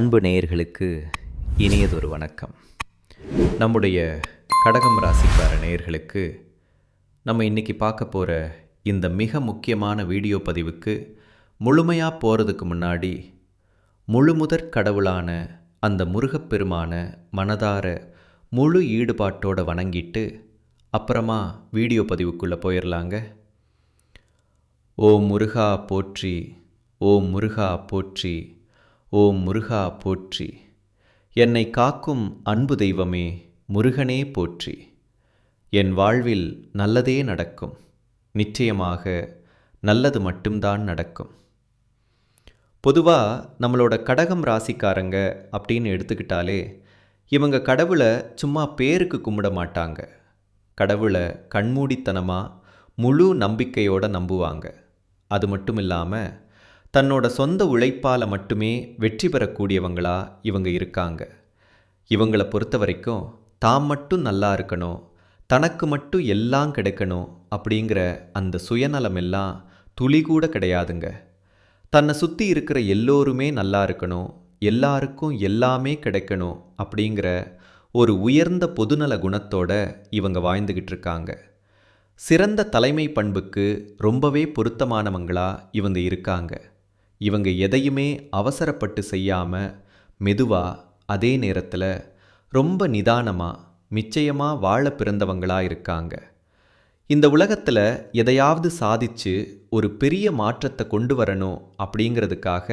அன்பு நேயர்களுக்கு இனியதொரு வணக்கம். நம்முடைய கடகம் ராசிக்கார நேயர்களுக்கு நம்ம இன்னைக்கு பார்க்க போகிற இந்த மிக முக்கியமான வீடியோ பதிவுக்கு முழுமையாக போகிறதுக்கு முன்னாடி முழுமுதற் கடவுளான அந்த முருகப்பெருமான மனதார முழு ஈடுபாட்டோடு வணங்கிட்டு அப்புறமா வீடியோ பதிவுக்குள்ளே போயிடலாங்க ஓம் முருகா போற்றி ஓம் முருகா போற்றி ஓம் முருகா போற்றி. என்னை காக்கும் அன்பு தெய்வமே முருகனே போற்றி. என் வாழ்வில் நல்லதே நடக்கும். நிச்சயமாக நல்லது மட்டும்தான் நடக்கும். பொதுவாக நம்மளோட கடகம் ராசிக்காரங்க அப்படின்னு எடுத்துக்கிட்டாலே இவங்க கடவுளை சும்மா பேருக்கு கும்பிட மாட்டாங்க. கடவுளை கண்மூடித்தனமாக முழு நம்பிக்கையோட நம்புவாங்க. அது மட்டும் இல்லாமல் தன்னோட சொந்த உழைப்பால் மட்டுமே வெற்றி பெறக்கூடியவங்களா இவங்க இருக்காங்க. இவங்களை பொறுத்த வரைக்கும் தாம் மட்டும் நல்லா இருக்கணும் தனக்கு மட்டும் எல்லாம் கிடைக்கணும் அப்படிங்கிற அந்த சுயநலம் எல்லாம் துளி கூட கிடையாதுங்க. தன்னை சுற்றி இருக்கிற எல்லோருமே நல்லா இருக்கணும் எல்லாருக்கும் எல்லாமே கிடைக்கணும் அப்படிங்கிற ஒரு உயர்ந்த பொதுநல குணத்தோட இவங்க வாழ்ந்துக்கிட்டு இருக்காங்க. சிறந்த தலைமை பண்புக்கு ரொம்பவே பொருத்தமானவங்களா இவங்க இருக்காங்க. இவங்க எதையுமே அவசரப்பட்டு செய்யாமல் மெதுவாக அதே நேரத்தில் ரொம்ப நிதானமாக நிச்சயமாக வாழ பிறந்தவங்களாக இருக்காங்க. இந்த உலகத்தில் எதையாவது சாதிச்சு ஒரு பெரிய மாற்றத்தை கொண்டு வரணும் அப்படிங்கிறதுக்காக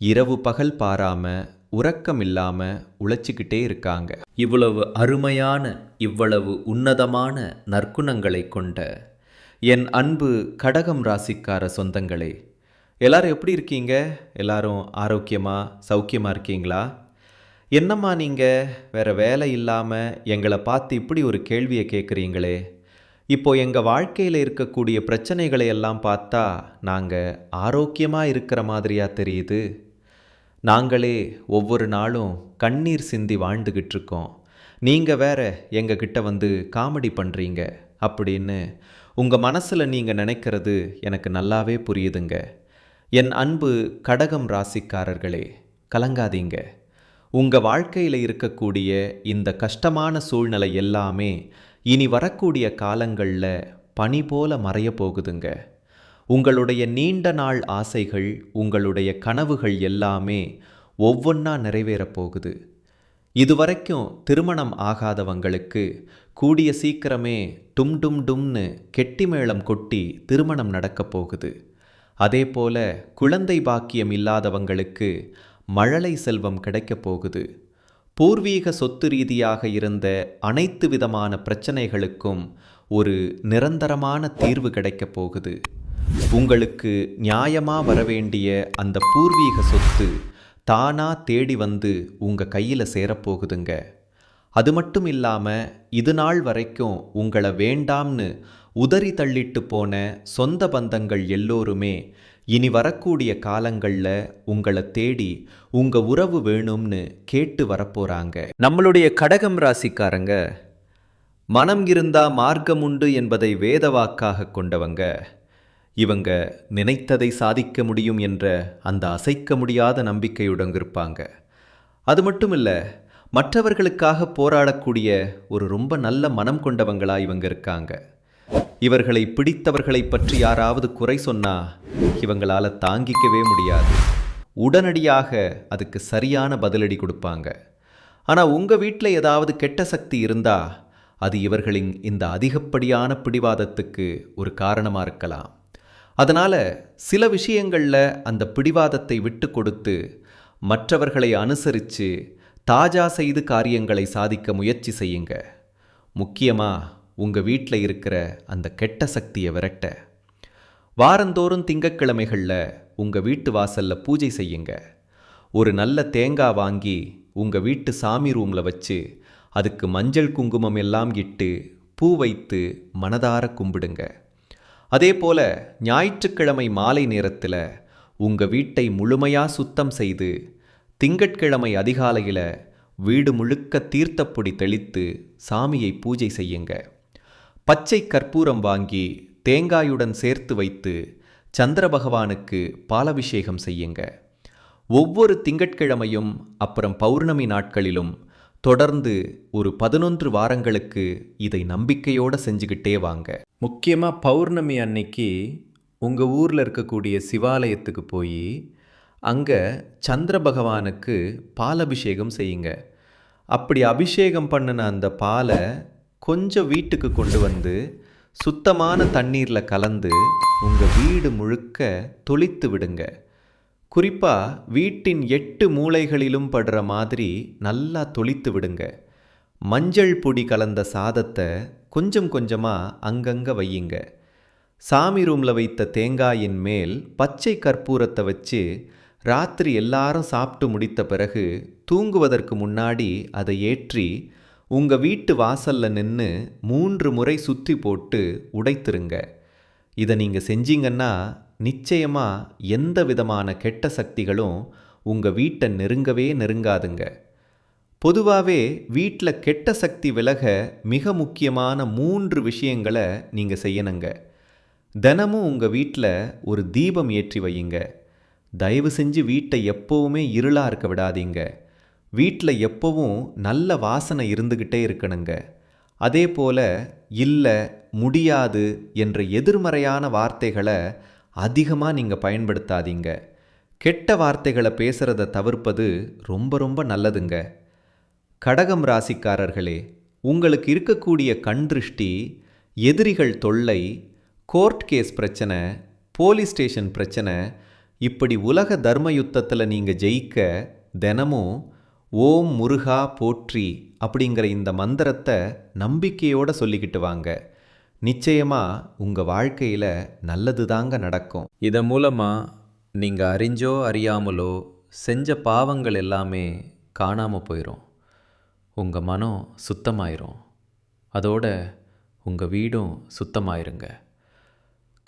இரவு பகல் பாராமல் உறக்கம் இல்லாமல் உழைச்சிக்கிட்டே இருக்காங்க. இவ்வளவு அருமையான இவ்வளவு உன்னதமான நற்குணங்களை கொண்ட என் அன்பு கடகம் ராசிக்கார சொந்தங்களே எல்லாரும் எப்படி இருக்கீங்க? எல்லாரும் ஆரோக்கியமாக சௌக்கியமாக இருக்கீங்களா? என்னம்மா நீங்கள் வேறு வேலை இல்லாமல் எங்களை பார்த்து இப்படி ஒரு கேள்வியை கேட்குறீங்களே. இப்போ எங்கள் வாழ்க்கையில் இருக்கக்கூடிய பிரச்சனைகளை எல்லாம் பார்த்தா நாங்கள் ஆரோக்கியமாக இருக்கிற மாதிரியாக தெரியுது. நாங்களே ஒவ்வொரு நாளும் கண்ணீர் சிந்தி வாழ்ந்துக்கிட்டு இருக்கோம். நீங்கள் வேற எங்கள் கிட்ட வந்து காமெடி பண்ணுறீங்க அப்படின்னு உங்கள் மனசில் நீங்கள் நினைக்கிறது எனக்கு நல்லாவே புரியுதுங்க. என் அன்பு கடகம் ராசிக்காரர்களே கலங்காதீங்க. உங்கள் வாழ்க்கையில் இருக்கக்கூடிய இந்த கஷ்டமான சூழ்நிலை எல்லாமே இனி வரக்கூடிய காலங்களில் பனி போல மறைய போகுதுங்க. உங்களுடைய நீண்ட நாள் ஆசைகள் உங்களுடைய கனவுகள் எல்லாமே ஒவ்வொன்றா நிறைவேறப் போகுது. இதுவரைக்கும் திருமணம் ஆகாதவங்களுக்கு கூடிய சீக்கிரமே டும் டும் டும்னு கெட்டி மேளம் கொட்டி திருமணம் நடக்கப் போகுது. அதே போல குழந்தை பாக்கியம் இல்லாதவங்களுக்கு மழலை செல்வம் கிடைக்கப் போகுது. பூர்வீக சொத்து ரீதியாக இருந்த அனைத்து விதமான பிரச்சனைகளுக்கும் ஒரு நிரந்தரமான தீர்வு கிடைக்கப் போகுது. உங்களுக்கு நியாயமாக வரவேண்டிய அந்த பூர்வீக சொத்து தானா தேடி வந்து உங்கள் கையில் சேரப்போகுதுங்க அது மட்டும் இல்லாமல் இது நாள் வரைக்கும் உங்களை வேண்டாம்னு உதறி தள்ளிட்டு போன சொந்த பந்தங்கள் எல்லோருமே இனி வரக்கூடிய காலங்களில் உங்களை தேடி உங்கள் உறவு வேணும்னு கேட்டு வரப்போறாங்க. நம்மளுடைய கடகம் ராசிக்காரங்க மனம் இருந்தா மார்க்கம் உண்டு என்பதை வேதவாக்காக கொண்டவங்க இவங்க நினைத்ததை சாதிக்க முடியும் என்ற அந்த அசைக்க முடியாத நம்பிக்கையுடன் இருப்பாங்க. அது மட்டும் இல்லை மற்றவர்களுக்காக போராடக்கூடிய ஒரு ரொம்ப நல்ல மனம் கொண்டவங்களா இவங்க இருக்காங்க. இவர்களை பிடித்தவர்களை பற்றி யாராவது குறை சொன்னா இவங்களால தாங்கிக்கவே முடியாது. உடனடியாக அதுக்கு சரியான பதிலடி கொடுப்பாங்க. ஆனால் உங்கள் வீட்டில் ஏதாவது கெட்ட சக்தி இருந்தா அது இவர்களின் இந்த அதிகப்படியான பிடிவாதத்துக்கு ஒரு காரணமாக இருக்கலாம். அதனால் சில விஷயங்களில் அந்த பிடிவாதத்தை விட்டு கொடுத்து மற்றவர்களை அனுசரித்து தாஜா செய்து காரியங்களை சாதிக்க முயற்சி செய்யுங்க. முக்கியமாக உங்கள் வீட்டில் இருக்கிற அந்த கெட்ட சக்தியை விரட்ட. வாரந்தோறும் திங்கட்கிழமைகளில் உங்கள் வீட்டு வாசலில் பூஜை செய்யுங்க. ஒரு நல்ல தேங்காய் வாங்கி உங்கள் வீட்டு சாமி ரூமில் வச்சு அதுக்கு மஞ்சள் குங்குமம் எல்லாம் இட்டு பூ வைத்து மனதார கும்பிடுங்க. அதே போல ஞாயிற்றுக்கிழமை மாலை நேரத்தில் உங்கள் வீட்டை முழுமையாக சுத்தம் செய்து திங்கட்கிழமை அதிகாலையில் வீடு முழுக்க தீர்த்தப்பொடி தெளித்து சாமியை பூஜை செய்யுங்க. பச்சை கற்பூரம் வாங்கி தேங்காயுடன் சேர்த்து வைத்து சந்திர பகவானுக்கு பாலபிஷேகம் செய்யுங்க. ஒவ்வொரு திங்கட்கிழமையும் அப்புறம் பௌர்ணமி நாட்களிலும் தொடர்ந்து ஒரு பதினொன்று வாரங்களுக்கு இதை நம்பிக்கையோடு செஞ்சுக்கிட்டே வாங்க. முக்கியமாக பௌர்ணமி அன்னைக்கு உங்கள் ஊரில் இருக்கக்கூடிய சிவாலயத்துக்கு போய் அங்கே சந்திர பகவானுக்கு பாலபிஷேகம் செய்யுங்க. அப்படி அபிஷேகம் பண்ணின அந்த பாலை கொஞ்சம் வீட்டுக்கு கொண்டு வந்து சுத்தமான தண்ணீரில் கலந்து உங்கள் வீடு முழுக்க தொளித்து விடுங்க. குறிப்பாக வீட்டின் எட்டு மூலைகளிலும் படுற மாதிரி நல்லா தொளித்து விடுங்க. மஞ்சள் பொடி கலந்த சாதத்தை கொஞ்சம் கொஞ்சமாக அங்கங்கே வையுங்க. சாமி ரூமில் வைத்த தேங்காயின் மேல் பச்சை கற்பூரத்தை வச்சு ராத்திரி எல்லாரும் சாப்பிட்டு முடித்த பிறகு தூங்குவதற்கு முன்னாடி அதை ஏற்றி உங்கள் வீட்டு வாசலில் நின்று மூன்று முறை சுற்றி போட்டு உடைத்துருங்க. இதை நீங்கள் செஞ்சீங்கன்னா நிச்சயமாக எந்த விதமான கெட்ட சக்திகளும் உங்கள் வீட்டை நெருங்கவே நெருங்காதுங்க. பொதுவாகவே வீட்டில் கெட்ட சக்தி விலக மிக முக்கியமான மூன்று விஷயங்களை நீங்கள் செய்யணுங்க. தினமும் உங்கள் வீட்டில் ஒரு தீபம் ஏற்றி வையுங்க. தயவு செஞ்சு வீட்டை எப்போவுமே இருளாக இருக்க விடாதீங்க. வீட்டில் எப்போவும் நல்ல வாசனை இருந்துக்கிட்டே இருக்கணுங்க. அதே போல் இல்லை முடியாது என்ற எதிர்மறையான வார்த்தைகளை அதிகமாக நீங்கள் பயன்படுத்தாதீங்க. கெட்ட வார்த்தைகளை பேசுகிறத தவிர்ப்பது ரொம்ப ரொம்ப நல்லதுங்க. கடகம் ராசிக்காரர்களே உங்களுக்கு இருக்கக்கூடிய கண் திருஷ்டி எதிரிகள் தொல்லை கோர்ட் கேஸ் பிரச்சனை போலீஸ் ஸ்டேஷன் பிரச்சனை இப்படி உலக தர்ம யுத்தத்தில் நீங்கள் ஜெயிக்க தினமும் ஓம் முருகா போற்றி அப்படிங்கிற இந்த மந்திரத்தை நம்பிக்கையோடு சொல்லிக்கிட்டு வாங்க. நிச்சயமாக உங்கள் வாழ்க்கையில் நல்லது தாங்க நடக்கும். இதன் மூலமாக நீங்கள் அறிஞ்சோ அறியாமலோ செஞ்ச பாவங்கள் எல்லாமே காணாமல் போயிடும் உங்கள் மனம் சுத்தமாயிரும். அதோட உங்கள் வீடும் சுத்தமாயிருங்க.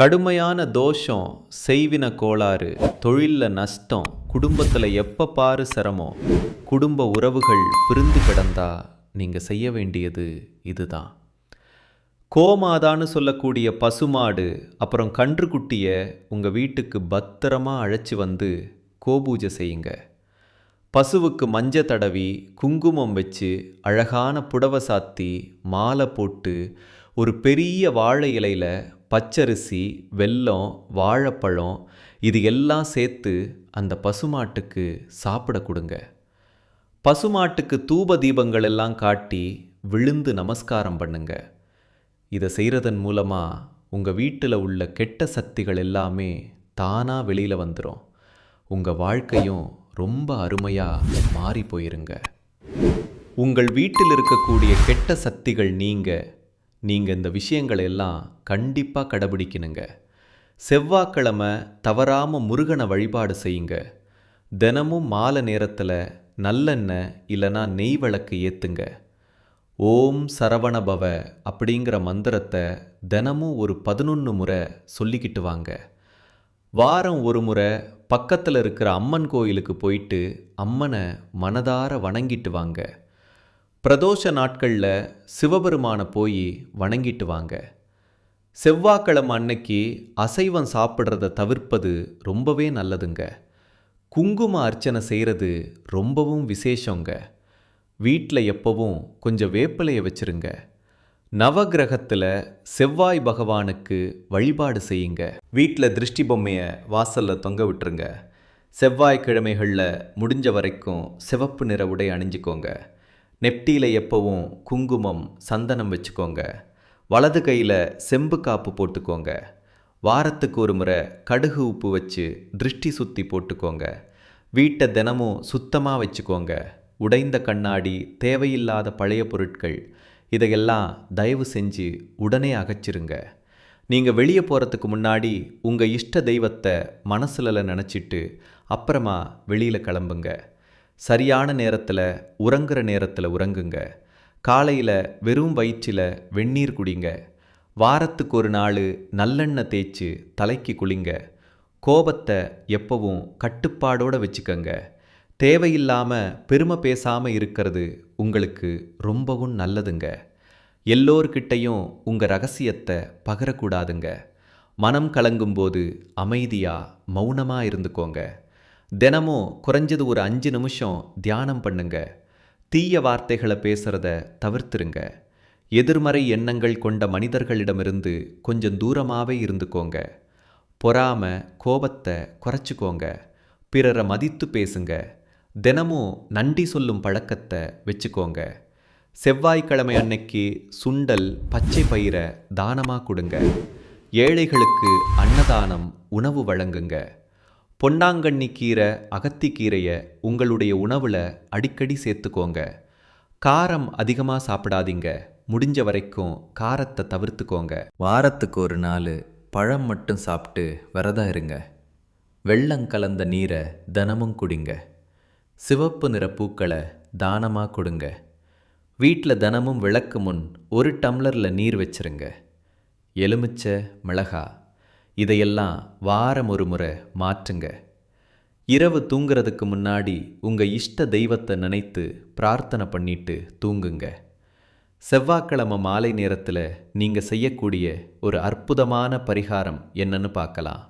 கடுமையான தோஷம் செய்வின கோளாறு தொழிலில் நஷ்டம் குடும்பத்தில் எப்போ பாரு சிரமம் குடும்ப உறவுகள் பிரிந்து கிடந்தா நீங்கள் செய்ய வேண்டியது இதுதான். கோமாதான்னு சொல்லக்கூடிய பசுமாடு அப்புறம் கன்றுக்குட்டியை உங்கள் வீட்டுக்கு பத்திரமா அழைச்சி வந்து கோபூஜை செய்யுங்க. பசுவுக்கு மஞ்ச தடவி குங்குமம் வச்சு அழகான புடவை சாத்தி மாலை போட்டு ஒரு பெரிய வாழை இலையில் பச்சரிசி வெல்லம் வாழைப்பழம் இது எல்லாம் சேர்த்து அந்த பசுமாட்டுக்கு சாப்பிட கொடுங்க. பசுமாட்டுக்கு தூப தீபங்கள் எல்லாம் காட்டி விழுந்து நமஸ்காரம் பண்ணுங்க. இதை செய்கிறதன் மூலமாக உங்கள் வீட்டில் உள்ள கெட்ட சக்திகள் எல்லாமே தானாக வெளியில் வந்துடும் உங்கள் வாழ்க்கையும் ரொம்ப அருமையாக மாறி போயிருங்க. உங்கள் வீட்டில் இருக்கக்கூடிய கெட்ட சக்திகள் நீங்கள் நீங்கள் இந்த விஷயங்களை எல்லாம் கண்டிப்பாக கடைபிடிக்கணுங்க. செவ்வாய்க்கிழமை தவறாமல் முருகனை வழிபாடு செய்யுங்க. தினமும் மாலை நேரத்தில் நல்லெண்ணெய் இல்லைனா நெய் விளக்கு ஏற்றுங்க ஓம் சரவணபவ அப்படிங்கிற மந்திரத்தை தினமும் ஒரு பதினொன்று முறை சொல்லிக்கிட்டு வாங்க. வாரம் ஒரு முறை பக்கத்தில் இருக்கிற அம்மன் கோயிலுக்கு போயிட்டு அம்மனை மனதார வணங்கிட்டு வாங்க. பிரதோஷ நாட்களில் சிவபெருமானை போய் வணங்கிட்டு வாங்க. செவ்வாய்க்கிழமை அன்னைக்கு அசைவம் சாப்பிட்றத தவிர்ப்பது ரொம்பவே நல்லதுங்க. குங்கும அர்ச்சனை செய்கிறது ரொம்பவும் விசேஷங்க. வீட்டில் எப்போவும் கொஞ்சம் வேப்பிலையை வச்சிருங்க. நவகிரகத்தில் செவ்வாய் பகவானுக்கு வழிபாடு செய்யுங்க. வீட்டில் திருஷ்டி பொம்மையை வாசலில் தொங்க விட்டுருங்க. செவ்வாய்க்கிழமைகளில் முடிஞ்ச வரைக்கும் சிவப்பு நிற உடை அணிஞ்சுக்கோங்க. நெப்டியில் எப்போவும் குங்குமம் சந்தனம் வச்சுக்கோங்க. வலது கையில் செம்பு காப்பு போட்டுக்கோங்க. வாரத்துக்கு ஒரு முறை கடுகு உப்பு வச்சு திருஷ்டி சுற்றி போட்டுக்கோங்க. வீட்டை தினமும் சுத்தமாக வச்சுக்கோங்க. உடைந்த கண்ணாடி தேவையில்லாத பழைய பொருட்கள் இதையெல்லாம் தயவு செஞ்சு உடனே அகச்சிருங்க. நீங்கள் வெளியே போகிறதுக்கு முன்னாடி உங்கள் இஷ்ட தெய்வத்தை மனசில் நினச்சிட்டு அப்புறமா வெளியில் கிளம்புங்க. சரியான நேரத்தில் உறங்குற நேரத்தில் உறங்குங்க. காலையில் வெறும் வயிற்றில் வெந்நீர் குடிங்க. வாரத்துக்கு ஒரு நாள் நல்லெண்ணெய் தேய்ச்சி தலைக்கு குளிங்க. கோபத்தை எப்பவும் கட்டுப்பாடோடு வச்சுக்கங்க. தேவையில்லாமல் பெருமை பேசாமல் இருக்கிறது உங்களுக்கு ரொம்பவும் நல்லதுங்க. எல்லோர்கிட்டையும் உங்கள் ரகசியத்தை பகரக்கூடாதுங்க. மனம் கலங்கும்போது அமைதியாக மௌனமாக இருந்துக்கோங்க. தினமும் குறைஞ்சது ஒரு அஞ்சு நிமிஷம் தியானம் பண்ணுங்க. தீய வார்த்தைகளை பேசுறத தவிர்த்துருங்க. எதிர்மறை எண்ணங்கள் கொண்ட மனிதர்களிடமிருந்து கொஞ்சம் தூரமாகவே இருந்துக்கோங்க. பொறாம கோபத்தை குறைச்சிக்கோங்க. பிறரை மதித்து பேசுங்க. தினமும் நன்றி சொல்லும் பழக்கத்தை வச்சுக்கோங்க. செவ்வாய்க்கிழமை அன்னைக்கு சுண்டல் பச்சை பயிரை தானமாக கொடுங்க. ஏழைகளுக்கு அன்னதானம் உணவு வழங்குங்க. பொன்னாங்கண்ணி கீரை அகத்திக்கீரையை உங்களுடைய உணவில் அடிக்கடி சேர்த்துக்கோங்க. காரம் அதிகமாக சாப்பிடாதீங்க. முடிஞ்ச வரைக்கும் காரத்தை தவிர்த்துக்கோங்க. வாரத்துக்கு ஒரு நாள் பழம் மட்டும் சாப்பிட்டு விரதம் இருங்க. வெள்ளம் கலந்த நீரை தினமும் குடிங்க. சிவப்பு நிற பூக்களை தானமாக கொடுங்க. வீட்டில் தினமும் விளக்கு முன் ஒரு டம்ளரில் நீர் வச்சிருங்க. எலுமிச்சை மிளகாய் இதையெல்லாம் வாரம் ஒரு முறை மாற்றுங்க. இரவு தூங்குறதுக்கு முன்னாடி உங்கள் இஷ்ட தெய்வத்தை நினைத்து பிரார்த்தனை பண்ணிட்டு தூங்குங்க. செவ்வாய்க்கிழமை மாலை நேரத்தில் நீங்கள் செய்யக்கூடிய ஒரு அற்புதமான பரிகாரம் என்னன்னு பார்க்கலாம்.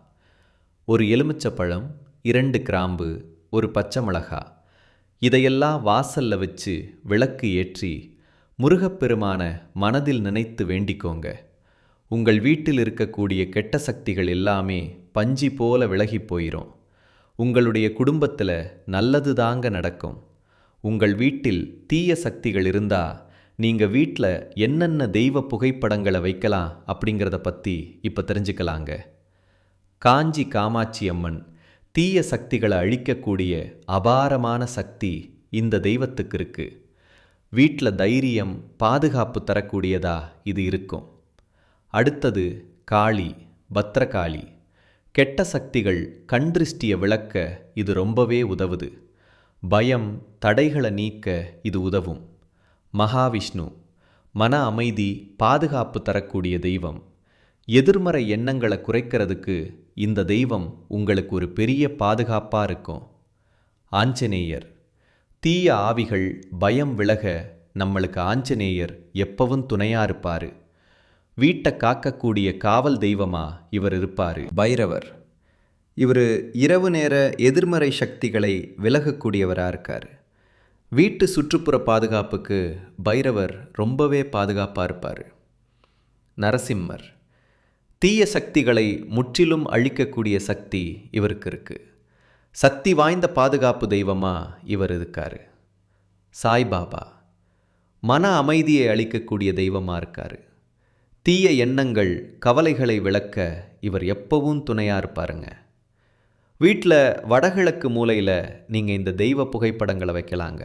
ஒரு எலுமிச்சப்பழம் இரண்டு கிராம்பு ஒரு பச்சை மிளகா. இதையெல்லாம் வாசல்ல வச்சு விளக்கு ஏற்றி முருகப்பெருமான மனதில் நினைத்து வேண்டிக்கோங்க. உங்கள் வீட்டில் இருக்கக்கூடிய கெட்ட சக்திகள் எல்லாமே பஞ்சி போல விலகி போயிடும் உங்களுடைய குடும்பத்தில் நல்லது தாங்க நடக்கும். உங்கள் வீட்டில் தீய சக்திகள் இருந்தா நீங்கள் வீட்டில் என்னென்ன தெய்வ புகைப்படங்களை வைக்கலாம் அப்படிங்கிறத பற்றி இப்போ தெரிஞ்சுக்கலாங்க. காஞ்சி காமாட்சி அம்மன் தீய சக்திகளை அழிக்கக்கூடிய அபாரமான சக்தி இந்த தெய்வத்துக்கு இருக்குது வீட்டில் தைரியம் பாதுகாப்பு தரக்கூடியதா இது இருக்கும். அடுத்தது காளி பத்ரகாளி. கெட்ட சக்திகள் கண்திருஷ்டிய விளக்க இது ரொம்பவே உதவுது. பயம் தடைகளை நீக்க இது உதவும். மகாவிஷ்ணு மன அமைதி பாதுகாப்பு தரக்கூடிய தெய்வம். எதிர்மறை எண்ணங்களை குறைக்கிறதுக்கு இந்த தெய்வம் உங்களுக்கு ஒரு பெரிய பாதுகாப்பாக இருக்கும். ஆஞ்சநேயர் தீய ஆவிகள் பயம் விலக நம்மளுக்கு ஆஞ்சநேயர் எப்பவும் துணையாக இருப்பார். வீட்டை காக்கக்கூடிய காவல் தெய்வமா இவர் இருப்பார்? பைரவர். இவர் இரவு நேர எதிர்மறை சக்திகளை விலகக்கூடியவராக இருக்கார். வீட்டு சுற்றுப்புற பாதுகாப்புக்கு பைரவர் ரொம்பவே பாதுகாப்பாக இருப்பார். நரசிம்மர். தீய சக்திகளை முற்றிலும் அழிக்கக்கூடிய சக்தி இவருக்கு இருக்குது சக்தி வாய்ந்த பாதுகாப்பு தெய்வமாக இவர் இருக்கார். சாய்பாபா. மன அமைதியை அளிக்கக்கூடிய தெய்வமாக இருக்கார். தீய எண்ணங்கள் கவலைகளை விளக்க இவர் எப்பவும் துணையாக இருப்பாருங்க. வீட்டில் வடகிழக்கு மூலையில் நீங்கள் இந்த தெய்வ புகைப்படங்களை வைக்கலாங்க.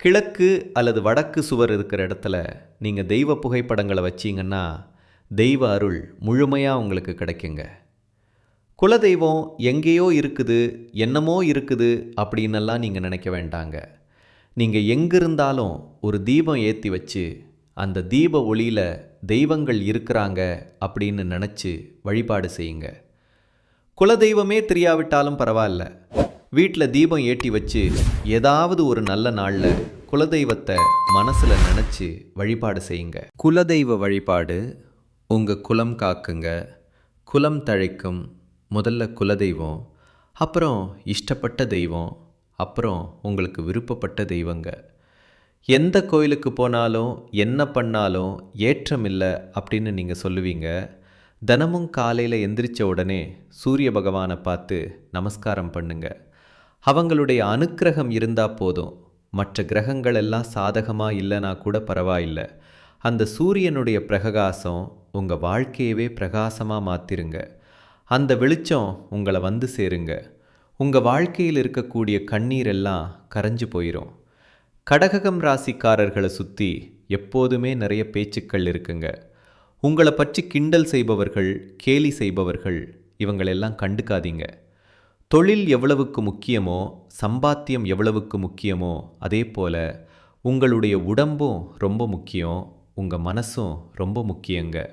கிழக்கு அல்லது வடக்கு சுவர் இருக்கிற இடத்துல நீங்கள் தெய்வ புகைப்படங்களை வச்சிங்கன்னா தெய்வ அருள் முழுமையாக உங்களுக்கு கிடைக்குங்க. குலதெய்வம் எங்கேயோ இருக்குது என்னமோ இருக்குது அப்படின்னெல்லாம் நீங்கள் நினைக்க வேண்டாங்க. நீங்கள் எங்கிருந்தாலும் ஒரு தீபம் ஏற்றி வச்சு அந்த தீப ஒளியில் தெய்வங்கள் இருக்கிறாங்க அப்படின்னு நினச்சி வழிபாடு செய்யுங்க. குலதெய்வமே தெரியாவிட்டாலும் பரவாயில்ல. வீட்டில் தீபம் ஏற்றி வச்சு ஏதாவது ஒரு நல்ல நாளில் குலதெய்வத்தை மனசில் நினச்சி வழிபாடு செய்யுங்க. குலதெய்வ வழிபாடு உங்கள் குலம் காக்குங்க குலம் தழைக்கும் முதல்ல குலதெய்வம் அப்புறம் இஷ்டப்பட்ட தெய்வம் அப்புறம் உங்களுக்கு விருப்பப்பட்ட தெய்வங்க. எந்த கோயிலுக்கு போனாலும் என்ன பண்ணாலும் ஏற்றம் இல்லை அப்படின்னு நீங்கள் சொல்லுவீங்க. தினமும் காலையில் எந்திரிச்ச உடனே சூரிய பகவானை பார்த்து நமஸ்காரம் பண்ணுங்க. அவங்களுடைய அனுக்கிரகம் இருந்தால் போதும். மற்ற கிரகங்கள் எல்லாம் சாதகமாக இல்லைனா கூட பரவாயில்லை. அந்த சூரியனுடைய பிரகாசம் உங்கள் வாழ்க்கையவே பிரகாசமாக மாற்றிருங்க அந்த வெளிச்சம் உங்களை வந்து சேருங்க. உங்கள் வாழ்க்கையில் இருக்கக்கூடிய கண்ணீர் எல்லாம் கரைஞ்சு போயிடும் கடககம் ராசிக்காரர்களை சுற்றி எப்போதுமே நிறைய பேச்சுக்கள் இருக்குங்க. உங்களை பற்றி கிண்டல் செய்பவர்கள் கேலி செய்பவர்கள் இவங்களெல்லாம் கண்டுக்காதீங்க. தொழில் எவ்வளவுக்கு முக்கியமோ சம்பாத்தியம் எவ்வளவுக்கு முக்கியமோ அதே போல் உங்களுடைய உடம்பும் ரொம்ப முக்கியம் உங்கள் மனசும் ரொம்ப முக்கியங்க.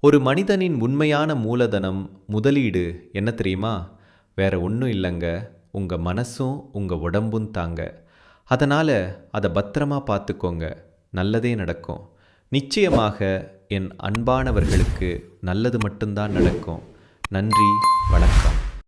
ஒரு மனிதனின் உண்மையான மூலதனம் முதலீடு என்ன தெரியுமா? வேற ஒன்றும் இல்லைங்க. உங்கள் மனசும் உங்கள் உடம்பும் தாங்க. அதனால் அதை பத்திரமா பார்த்துக்கோங்க. நல்லதே நடக்கும். நிச்சயமாக என் அன்பானவர்களுக்கு நல்லது மட்டும்தான் நடக்கும். நன்றி வணக்கம்.